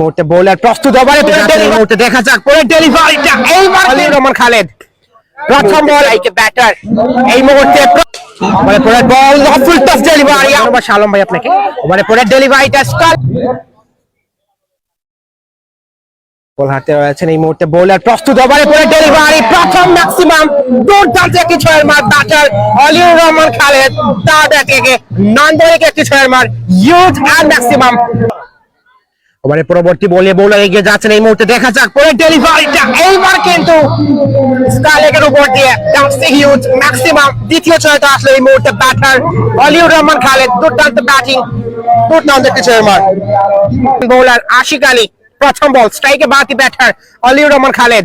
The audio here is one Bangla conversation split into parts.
মুহূর্তে বোলার প্রস্তুত ওভারে এই মুহূর্তে দেখা যাক। পরে ডেলিভারিটা এইবার আলিউর রহমান খালেদ। প্রথম বল আইকে ব্যাটার এই মুহূর্তে ওভারে পরে বল ফুল টস ডেলিভারি ধন্যবাদ শালম ভাই আপনাকে। ওভারে পরে ডেলিভারিটা স্টার বল হাতে রয়েছেন এই মুহূর্তে বোলার প্রস্তুত ওভারে পরে ডেলিভারি প্রথম ম্যাক্সিমাম দুর্দান্ত একটি ছয়ের মার ব্যাটার অলিউর রহমান খালেদ। তার ব্যাট থেকে নান্দনিক একটি ছয়ের মার। ইউজ আর ম্যাক্সিমাম ওভারে পরবর্তী বলে বোলার এগিয়ে যাচ্ছেন এই মুহূর্তে। দেখা যাক পরে ডেলিভারিটা এইবার কিন্তু স্কালেকের উপর দিয়ে ডান্সে হিউজ ম্যাক্সিমাম দ্বিতীয় ছয়টা আসলে এই মুহূর্তে ব্যাটার অলিউর রহমান খালেদ। দুর্দান্ত ব্যাটিং দুর্দান্ত একটি ছয়ের মার বোলার আশিক আলী, প্রথম বল স্ট্রাইকে বাকি ব্যাটার অলিউর রহমান খালেদ।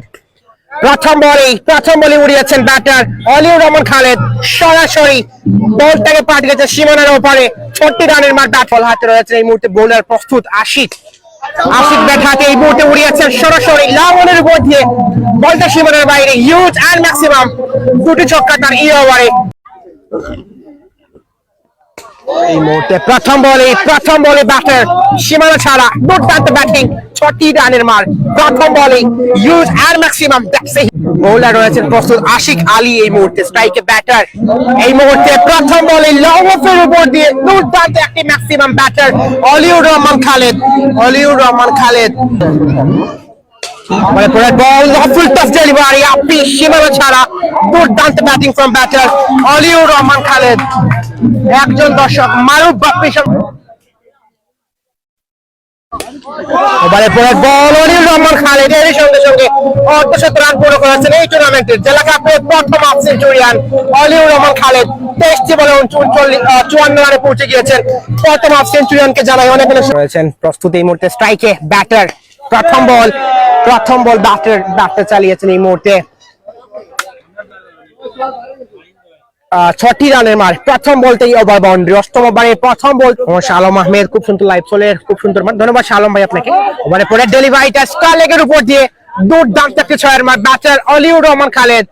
প্রথম বলেই প্রথম বলে উড়িয়েছেন ব্যাটার অলিউর রহমান খালেদ। সরাসরি বলটাকে পাঠিয়ে গেছে সীমানার ওপারে। ছটি রানের মার ব্যাট বল হাতে রয়েছে এই মুহূর্তে বোলার প্রস্তুত আশিক। আশিক ব্যাট হাতে এই মুহূর্তে উড়িয়েছেন সরাসরি লাউনের দিয়ে বলটা সীমানার বাইরে ইউজ আর ম্যাক্সিমাম দুটি ছক্কা তার ই ওভারে এই মুহূর্তে প্রথম বলে প্রথম বলে ব্যাটার সীমানা ছাড়া, দুর্দান্ত ব্যাটিং ছটি রানের মার। প্রথম বলে ইউজ আর ম্যাক্সিমাম বোলার রয়েছেন প্রস্তুত আশিক আলী এই মুহূর্তে স্ট্রাইকে ব্যাটার এই মুহূর্তে প্রথম বলে লং অফের উপর দিয়ে দুর্দান্ত একটি ম্যাক্সিমাম ব্যাটার অলিউর রহমান খালেদ। অলিউর রহমান খালেদ। আপনি সীমানা ছাড়া, দুর্দান্ত batting from batter Aliur Rahman Khaled. একজন দর্শক, মারুফ বাপ্পি রহমান সঙ্গে সঙ্গে পুরো করেছেন এই প্রথম অলিউর রহমান চুয়ান্ন পৌঁছে গিয়েছেন। প্রথম অনেক প্রস্তুত এই মুহূর্তে স্ট্রাইকে ব্যাটার প্রথম বল প্রথম বল ব্যাটার ব্যাটার চালিয়েছেন এই মুহূর্তে। ছটি রানের মার। প্রথম বলতে ওভার বাউন্ডারি। অষ্টম ওভারে প্রথম বল শালম আহমেদ খুব সুন্দর লাইফ চলে। খুব সুন্দর মার। ধন্যবাদ শালম ভাই আপনাকে। ওভারে পরে ডেলিভারিটা স্টার লেগের উপর দিয়ে দুর্দান্ত একটি ছয়ের মার। ব্যাটার অলিউড রহমান খালেদ।